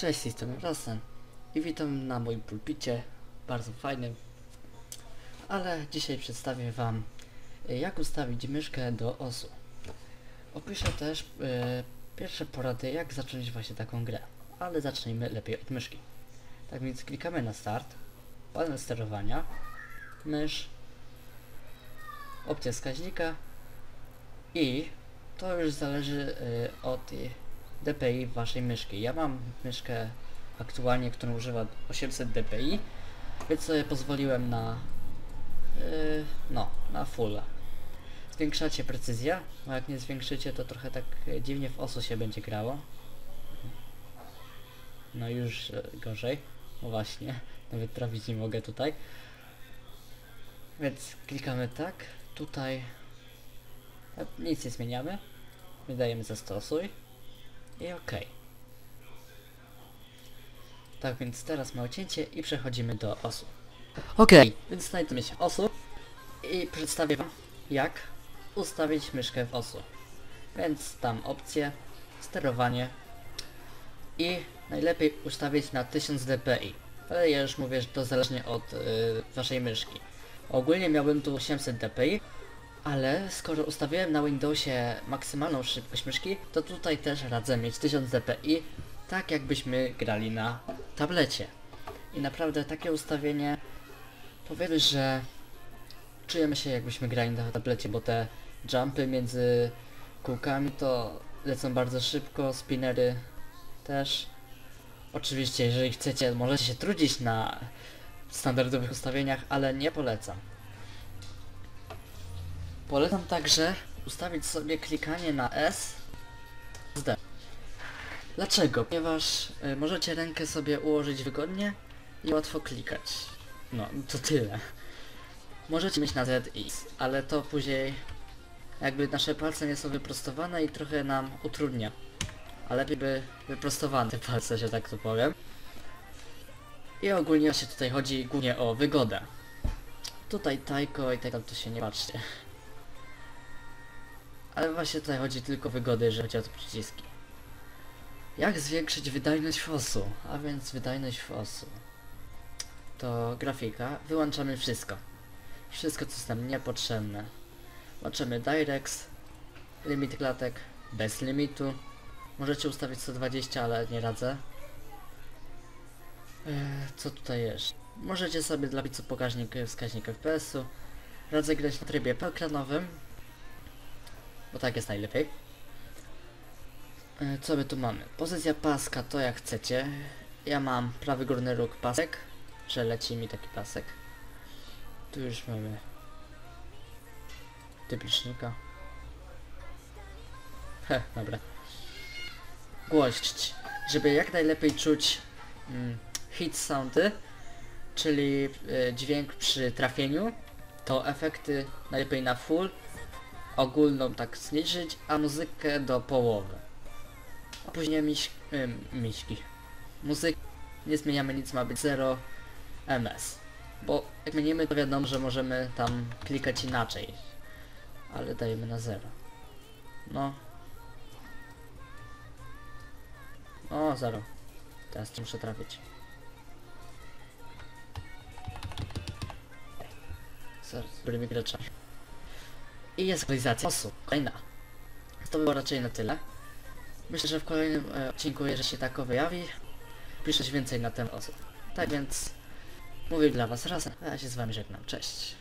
Cześć, jestem Rosen i witam na moim pulpicie, bardzo fajnym. Ale dzisiaj przedstawię Wam, y, jak ustawić myszkę do osu. Opiszę też e, pierwsze porady, jak zacząć właśnie taką grę. Ale zacznijmy lepiej od myszki. Tak więc klikamy na start, panel sterowania, mysz, opcja wskaźnika i to już zależy y, od DPI waszej myszki. Ja mam myszkę aktualnie, którą używa 800 DPI, więc sobie pozwoliłem na y, no, na fulla. Zwiększacie precyzję, bo jak nie zwiększycie, to trochę tak dziwnie w osu się będzie grało. No już y, gorzej. No właśnie, nawet trafić nie mogę tutaj. Więc klikamy tak, tutaj e, nic nie zmieniamy. Wydajemy zastosuj i OK. Tak więc teraz małe cięcie i przechodzimy do osu. OK, więc znajdujemy się w osu i przedstawię wam jak ustawić myszkę w osu. Więc tam opcje, sterowanie i najlepiej ustawić na 1000 dpi. Ale ja już mówię, że to zależnie od y, waszej myszki. Ogólnie miałbym tu 800 dpi, ale skoro ustawiłem na Windowsie maksymalną szybkość myszki, to tutaj też radzę mieć 1000 dpi, tak jakbyśmy grali na tablecie. I naprawdę takie ustawienie, powiedzmy, że czujemy się jakbyśmy grali na tablecie, bo te jumpy między kółkami to lecą bardzo szybko, spinnery też. Oczywiście, jeżeli chcecie, możecie się trudzić na standardowych ustawieniach, ale nie polecam. Polecam także ustawić sobie klikanie na S z D. Dlaczego? Ponieważ y, możecie rękę sobie ułożyć wygodnie i łatwo klikać. No, to tyle. Możecie mieć na Z i X, ale to później jakby nasze palce nie są wyprostowane i trochę nam utrudnia. A lepiej by wyprostowane palce, że tak to powiem. I ogólnie się tutaj chodzi głównie o wygodę. Tutaj tajko i tak tam to się nie patrzcie. Ale właśnie tutaj chodzi tylko o wygodę, jeżeli chodzi o te przyciski. Jak zwiększyć wydajność fosu? A więc wydajność fosu. To grafika. Wyłączamy wszystko. Wszystko co jest nam niepotrzebne. Włączamy Directs, limit klatek, bez limitu. Możecie ustawić 120, ale nie radzę. Eee, co tutaj jest? Możecie sobie dla pizzu pokaźnik wskaźnik FPS-u. Radzę grać na trybie ekranowym, bo tak jest najlepiej. E, Co my tu mamy? Pozycja paska to jak chcecie. Ja mam prawy górny róg pasek, że leci mi taki pasek. Tu już mamy typ licznika. He, dobra. Głośność. Żeby jak najlepiej czuć mm, hit soundy, czyli y, dźwięk przy trafieniu, to efekty najlepiej na full, ogólną tak zniżyć, a muzykę do połowy. A później miś, y, miśki. Muzyk nie zmieniamy nic, ma być 0 ms. Bo jak zmienimy to wiadomo, że możemy tam klikać inaczej. Ale dajemy na 0. No. O, 0. Teraz muszę trafić. Zaraz, byliśmy graczami. I jest aktualizacja osób. Kolejna. To było raczej na tyle. Myślę, że w kolejnym e, odcinku, jeżeli się tako wyjawi, piszę więcej na ten osób. Tak więc mówię dla was raz, a ja się z wami żegnam. Cześć.